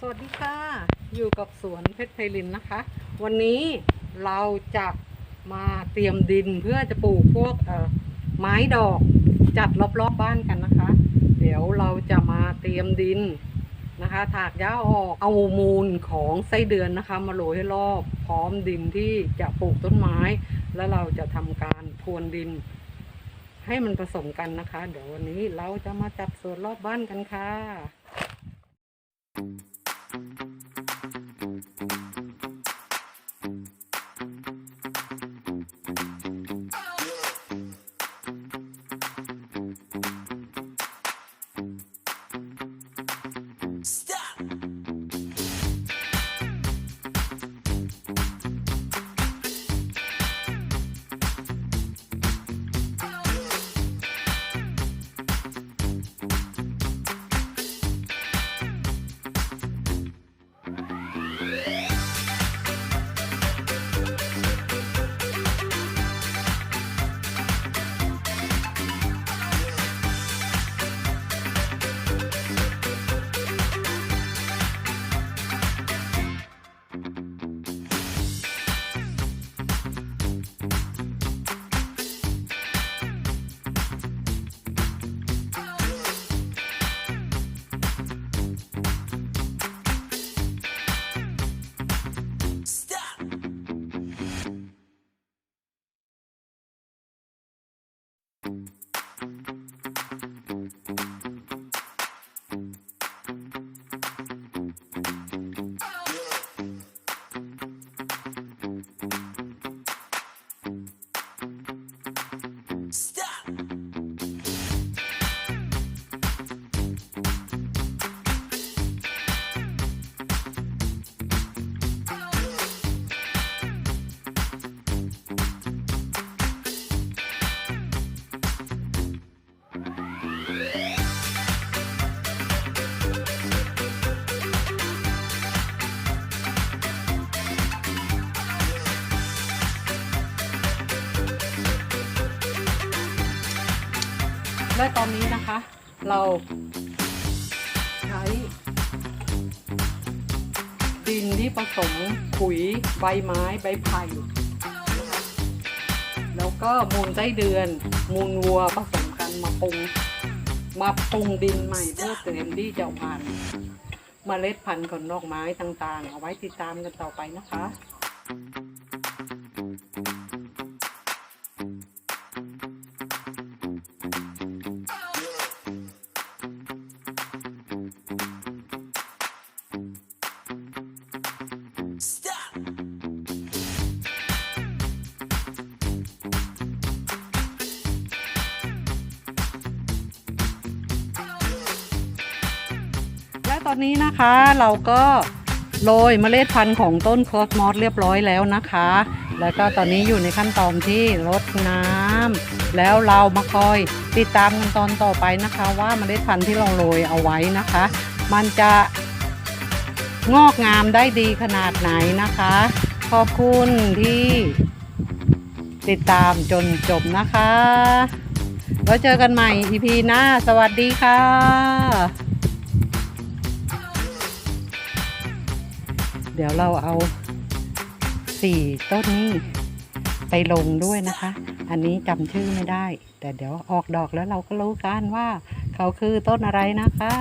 สวัสดีค่ะ อยู่กับสวนเพชรไพลินนะคะ วันนี้เราจะมาเตรียมดินเพื่อจะปลูกพวกเอ่อไม้ดอกจัดรอบๆบบ้านกันนะคะ เดี๋ยวเราจะมาเตรียมดินนะคะ ถากหญ้าออกเอามูลของไส้เดือนนะคะ มาโรยให้รอบพร้อมดินที่จะปลูกต้นไม้ แล้วเราจะทำการพรวนดิน ให้มันผสมกันนะคะ เดี๋ยววันนี้เราจะมาจัดสวนรอบบ้านกันค่ะ และตอนนี้นะคะ เราใช้ดินที่ผสมขุยใบไม้ใบไผ่แล้วก็มูลไส้เดือน มูลวัวผสมกันมาปรุงมาปรุงดินใหม่เพื่อเตรียมที่จะผ่านเมล็ดพันธุ์ของดอกไม้ต่างๆ เอาไว้ติดตามกันต่อไปนะคะ อนนี้นะคะเราก็โรยเมล็ดพันธุ์ของต้นคอสมอสเรียบร้อยแล้วนะคะ แล้วก็ตอนนี้อยู่ในขั้นตอนที่รดน้ำแล้วเรามาคอยติดตามกันตอนต่อไปนะคะ ว่าเมล็ดพันธุ์ที่เราโรยเอาไว้นะคะ มันจะงอกงามได้ดีขนาดไหนนะคะ ขอบคุณที่ติดตามจนจบนะคะ แล้วเจอกันใหม่ EP หน้า สวัสดีค่ะ เดี๋ยวเราเอาสี่ต้นนี้ไปลงด้วยนะคะ อันนี้จำชื่อไม่ได้ แต่เดี๋ยวออกดอกแล้วเราก็รู้กันว่า เขาคือต้นอะไรนะคะ